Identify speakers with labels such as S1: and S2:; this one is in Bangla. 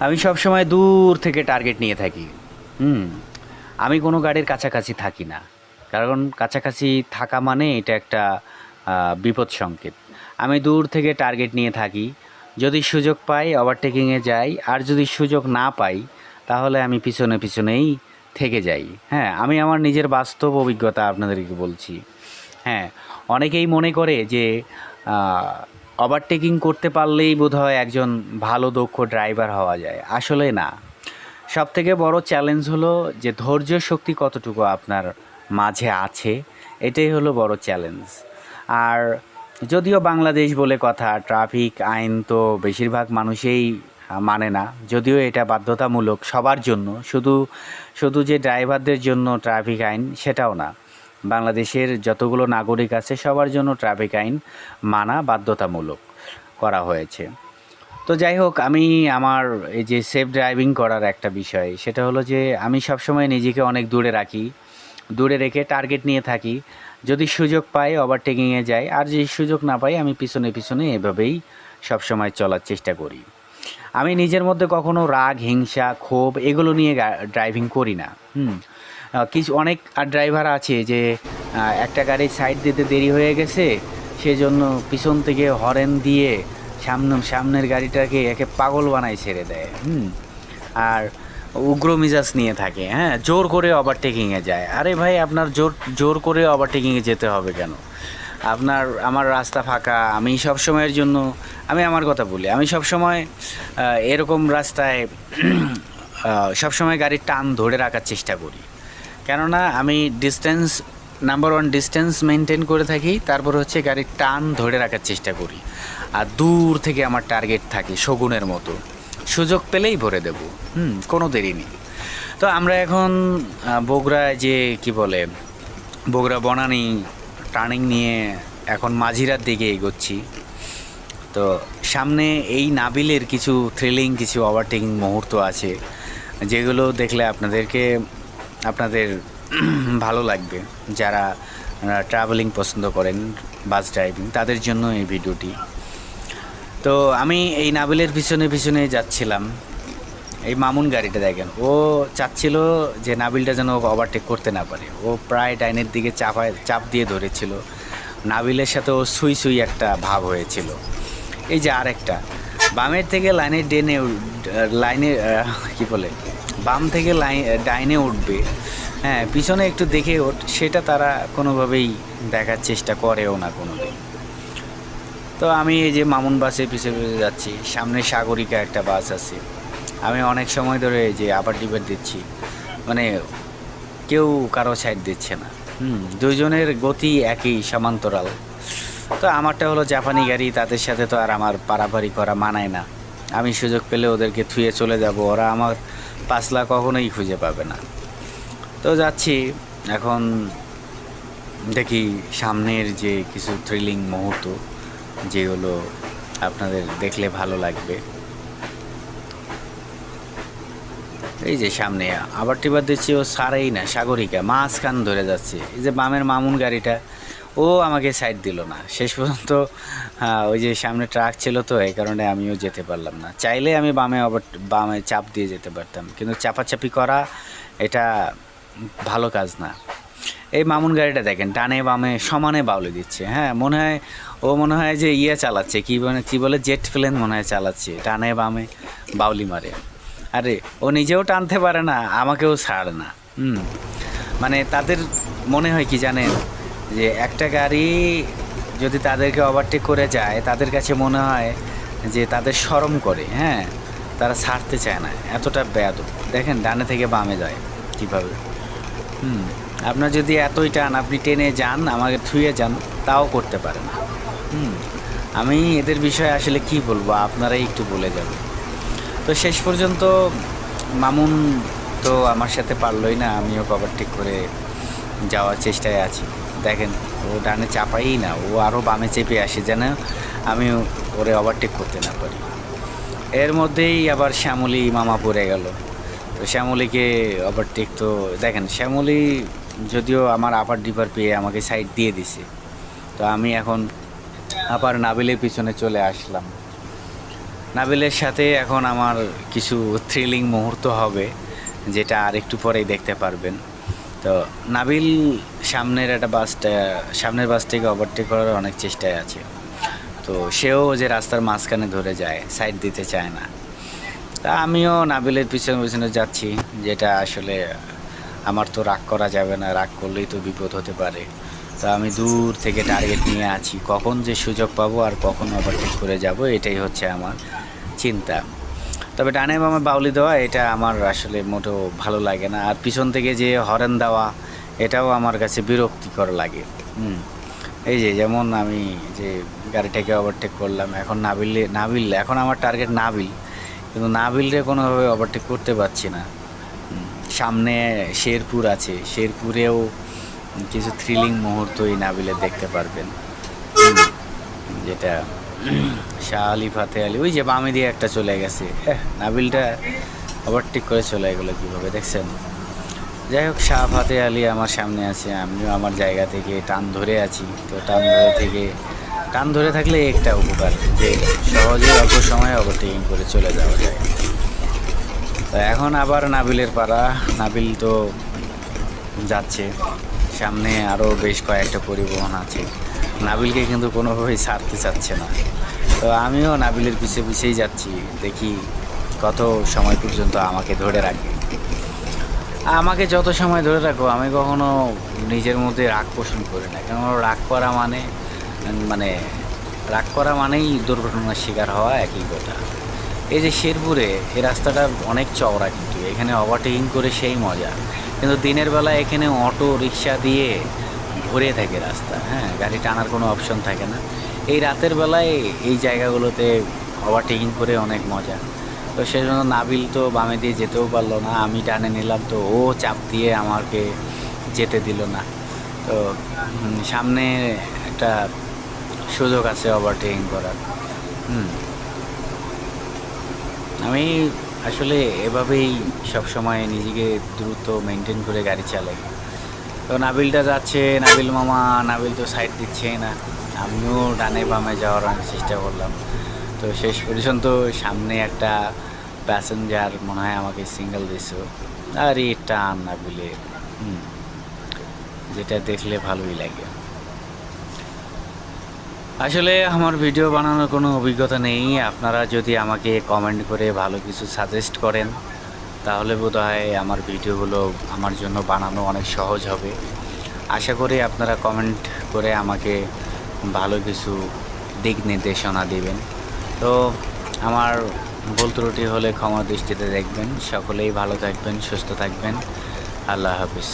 S1: আমি সব সময় দূর থেকে টার্গেট নিয়ে থাকি। হুম, আমি কোনো গাড়ির কাছাকাছি থাকি না। কারণ কাছাকাছি থাকা মানে এটা একটা বিপদ সংকেত। আমি দূর থেকে টার্গেট নিয়ে থাকি। যদি সুযোগ পাই ওভারটেকিংয়ে যাই। আর যদি সুযোগ না পাই, তাহলে আমি পিছনে পিছনেই থেকে যাই। হ্যাঁ আমি আমার নিজের বাস্তব অভিজ্ঞতা আপনাদেরকে বলছি। হ্যাঁ অনেকেই মনে করে যে ওভারটেকিং করতে পারলেই বোধহয় একজন ভালো, দক্ষ ড্রাইভার হওয়া যায়। আসলে না। সব থেকে বড় চ্যালেঞ্জ হলো যে ধৈর্য শক্তি কতটুকু আপনার মাঝে আছে, এটাই হলো বড় চ্যালেঞ্জ আর যদিও বাংলাদেশ বলে কথা ট্রাফিক আইন তো বেশিরভাগ মানুষেই মানে না। যদিও এটা বাধ্যতামূলক সবার জন্য, শুধু শুধু যে ড্রাইভারদের জন্য ট্রাফিক আইন, সেটাও না। বাংলাদেশের যতগুলো নাগরিক আছে, সবার জন্য ট্রাফিক আইন মানা বাধ্যতামূলক করা হয়েছে। তো যাই হোক, আমি আমার এই যে সেফ ড্রাইভিং করার একটা বিষয়, সেটা হলো যে আমি সবসময় নিজেকে অনেক দূরে রাখি, দূরে রেখে টার্গেট নিয়ে থাকি। যদি সুযোগ পাই ওভারটেকিংয়ে যাই, আর যদি সুযোগ না পাই, আমি পিছনে পিছনে এভাবেই সবসময় চলার চেষ্টা করি। আমি নিজের মধ্যে কখনো রাগ, হিংসা, ক্ষোভ এগুলো নিয়ে ড্রাইভিং করি না। হুম কিছু অনেক ড্রাইভার আছে যে একটা গাড়ি সাইড দিতে দেরি হয়ে গেছে, সেজন্য পিছন থেকে হরেন দিয়ে সামনে সামনের গাড়িটাকে একে পাগল বানায় ছেড়ে দেয়, হুম? আর উগ্র মিজাজ নিয়ে থাকে হ্যাঁ? জোর করে ওভারটেকিংয়ে যায়। আরে ভাই, আপনার জোর জোর করে ওভারটেকিংয়ে যেতে হবে কেন? আপনার আমার রাস্তা ফাঁকা, আমি সব সময়ের জন্য, আমি আমার কথা বলি, আমি সব সময় এরকম রাস্তায় সব সময় গাড়ির টান ধরে রাখার চেষ্টা করি। কেননা আমি distance number one distance maintain করে থাকি, তারপর হচ্ছে গাড়ির টান ধরে রাখার চেষ্টা করি। আর দূর থেকে আমার টার্গেট থাকে শগুনের মতো। সুযোগ পেলেই ভরে দেব। হুম, কোনো দেরি নেই। তো আমরা এখন বগুড়ায় যে, কি বলে, বগুড়া বনানি টার্নিং নিয়ে এখন মাঝিরার দিকে এগোচ্ছি। তো সামনে এই নাবিলের কিছু থ্রিলিং কিছু ওভারটেকিং মুহূর্ত আছে, যেগুলো দেখলে আপনাদেরকে আপনাদের ভালো লাগবে। যারা ট্রাভেলিং পছন্দ করেন বাস ড্রাইভিং তাদের জন্য এই ভিডিওটি। তো আমি এই নাবিলের পিছনে পিছনে যাচ্ছিলাম। এই মামুন গাড়িটা দেখেন, ও চাচ্ছিল যে নাবিলটা যেন ওভারটেক করতে না পারে। ও প্রায় ডাইনের দিকে চাপায়, চাপ দিয়ে ধরেছিল। নাবিলের সাথে ও সুই সুই একটা ভাব হয়েছিল। এই যে আরেকটা, বামের থেকে লাইনের ডেনে লাইনে কি বলে? বাম থেকে লাইন ডাইনে উঠবে। হ্যাঁ পিছনে একটু দেখে ওঠ, সেটা তারা কোনোভাবেই দেখার চেষ্টা করেও না কোনোদিন। তো আমি এই যে মামুন বাসে পিছে পিছে যাচ্ছি, সামনে সাগরিকা একটা বাস আছে। আমি অনেক সময় ধরে যে আবার ডিবেট দিচ্ছি। মানে কেউ কারও সাইড দিচ্ছে না। হুম দুইজনের গতি একই, সমান্তরাল। তো আমারটা হলো জাপানি গাড়ি, তাদের সাথে তো আর আমার পারাপারি করা মানায় না। আমি সুযোগ পেলে ওদেরকে থুয়ে চলে যাব। ওরা আমার পাঁচলা কখনোই খুঁজে পাবে না। তো যাচ্ছি, এখন দেখি সামনের যে কিছু থ্রিলিং মুহূর্ত যেগুলো আপনাদের দেখলে ভালো লাগবে। এই যে সামনে, আবার টিবার দিচ্ছি ও সারেই না, সাগরিকা, মাঝখান ধরে যাচ্ছে। এই যে বামের মামুন গাড়িটা ও আমাকে সাইড দিল না। শেষ পর্যন্ত ওই যে সামনে ট্রাক ছিল তো, এই কারণে আমিও যেতে পারলাম না। চাইলে আমি বামে আবার বামে চাপ দিয়ে যেতে পারতাম, কিন্তু চাপাচাপি করা এটা ভালো কাজ না। এই মামুন গাড়িটা দেখেন, ডানে বামে সমানে বাউলে দিচ্ছে হ্যাঁ? মনে হয়, ও মনে হয় যে ইয়ে চালাচ্ছে, কী বলে কী বলে জেট প্লেন মনে হয় চালাচ্ছে, ডানে বামে বাউলি মারে। আরে, ও নিজেও টানতে পারে না, আমাকেও ছাড়ে না, হুম? মানে তাদের মনে হয় কি জানেন যে একটা গাড়ি যদি তাদেরকে ওভারটেক করে যায়, তাদের কাছে মনে হয় যে তাদের শরম করে হ্যাঁ? তারা ছাড়তে চায় না, এতটা ব্যাদ দেখেন, ডানে থেকে বামে যায় কীভাবে। হুম, আপনার যদি এতই টান, আপনি টেনে যান, আমাকে থুয়ে যান, তাও করতে পারে না। হুম, আমি এদের বিষয়ে আসলে কি বলব, আপনারাই একটু বলে যাবেন। তো শেষ পর্যন্ত মামুন তো আমার সাথে পারলই না, আমিও ওভারটেক করে যাওয়ার চেষ্টায় আছি। দেখেন, ও ডানে চাপাই না, ও আরও বামে চেপে আসে, যেন আমি ওরে ওভারটেক করতে না পারি। এর মধ্যেই আবার শ্যামলী মামা পড়ে গেল। তো শ্যামলীকে ওভারটেক তো, দেখেন, শ্যামলি যদিও আমার আপার ডিপার পেয়ে আমাকে সাইড দিয়ে দিছে, তো আমি এখন আবার নাবিলের পিছনে চলে আসলাম। নাবিলের সাথে এখন আমার কিছু থ্রিলিং মুহূর্ত হবে, যেটা আর একটু পরেই দেখতে পারবেন। তো নাবিল সামনের একটা বাসটা সামনের বাসটিকে ওভারটেক করার অনেক চেষ্টায় আছে। তো সেও যে রাস্তার মাঝখানে ধরে যায় সাইড দিতে চায় না। তা আমিও নাবিলের পিছনে পিছনে যাচ্ছি, যেটা আসলে আমার তো রাগ করা যাবে না, রাগ করলেই তো বিপদ হতে পারে। তো আমি দূর থেকে টার্গেট নিয়ে আছি, কখন যে সুযোগ পাবো আর কখন ওভারটেক করে যাব, এটাই হচ্ছে আমার চিন্তা। তবে ডানে বামে বাউলি দেওয়া, এটা আমার আসলে মোটেও ভালো লাগে না। আর পিছন থেকে যে হরেন দেওয়া এটাও আমার কাছে বিরক্তিকর লাগে। এই যে যেমন আমি যে গাড়িটাকে ওভারটেক করলাম, এখন নাবিল নাবিল এখন আমার টার্গেট নাবিল কিন্তু নাবিলরে কোনোভাবে ওভারটেক করতে পারছি না। সামনে শেরপুর আছে, শেরপুরেও কিছু থ্রিলিং মুহূর্ত এই নাবিলে দেখতে পারবেন। যেটা শাহ আলী ফাতে আলী, ওই যে বামে দিয়ে একটা চলে গেছে। নাবিলটা ওভারটেক করে চলে গেলো কীভাবে, দেখছেন? যাই হোক শাহ ফাতে আলী আমার সামনে আছে, আমিও আমার জায়গা থেকে টান ধরে আছি। তো টান ধরে থেকে, টান ধরে থাকলে একটা উপকার, যে সহজে অল্প সময়ে ওভারটেকিং করে চলে যাওয়া যায়। তো এখন আবার নাবিলের পাড়া, নাবিল তো যাচ্ছে, সামনে আরও বেশ কয়েকটা পরিবহন আছে। নাবিলকে কিন্তু কোনোভাবেই ছাড়তে চাচ্ছে না। তো আমিও নাবিলের পিছে পিছেই যাচ্ছি, দেখি কত সময় পর্যন্ত আমাকে ধরে রাখে আমাকে যত সময় ধরে রাখো, আমি কখনো নিজের মধ্যে রাগ পোষণ করি না। কেন রাগ করা মানে মানে রাগ করা মানেই দুর্ঘটনার শিকার হওয়া একই কথা। এই যে শেরপুরে এই রাস্তাটা অনেক চওড়া কিন্তু, এখানে ওভারটেকিং করে সেই মজা। কিন্তু দিনের বেলা এখানে অটো, রিক্সা দিয়ে ভরে থাকে রাস্তা হ্যাঁ? গাড়ি টানার কোনো অপশন থাকে না। এই রাতের বেলায় এই জায়গাগুলোতে ওভারটেকিং করে অনেক মজা। তো সেই জন্য নাবিল তো বামে দিয়ে যেতেও পারল না, আমি টানে নিলাম তো ও চাপ দিয়ে আমাকে যেতে দিল না। তো সামনে একটা সুযোগ আছে ওভারটেকিং করার। হুম। আমি আসলে এভাবেই সব সময় নিজেকে দ্রুত মেনটেন করে গাড়ি চালাই। তো নাবিলটা যাচ্ছে, নাবিল মামা, নাবিল তো সাইড দিচ্ছেই না। আমিও ডানে বামে যাওয়ার অনেক চেষ্টা করলাম। তো শেষ পর্যন্ত সামনে একটা প্যাসেঞ্জার মনে হয় আমাকে সিঙ্গেল দিছ আর এই টান নাবিলে হুম, যেটা দেখলে ভালোই লাগে। আসলে আমার ভিডিও বানানোর কোনো অভিজ্ঞতা নেই। আপনারা যদি আমাকে কমেন্ট করে ভালো কিছু সাজেস্ট করেন, তাহলে বোধহয় আমার ভিডিওগুলো আমার জন্য বানানো অনেক সহজ হবে। আশা করি আপনারা কমেন্ট করে আমাকে ভালো কিছু দিক নির্দেশনা দিবেন। তো আমার ভুল ত্রুটি হলে ক্ষমা দৃষ্টিতে দেখবেন। সকলেই ভালো থাকবেন, সুস্থ থাকবেন। আল্লাহ হাফিজ।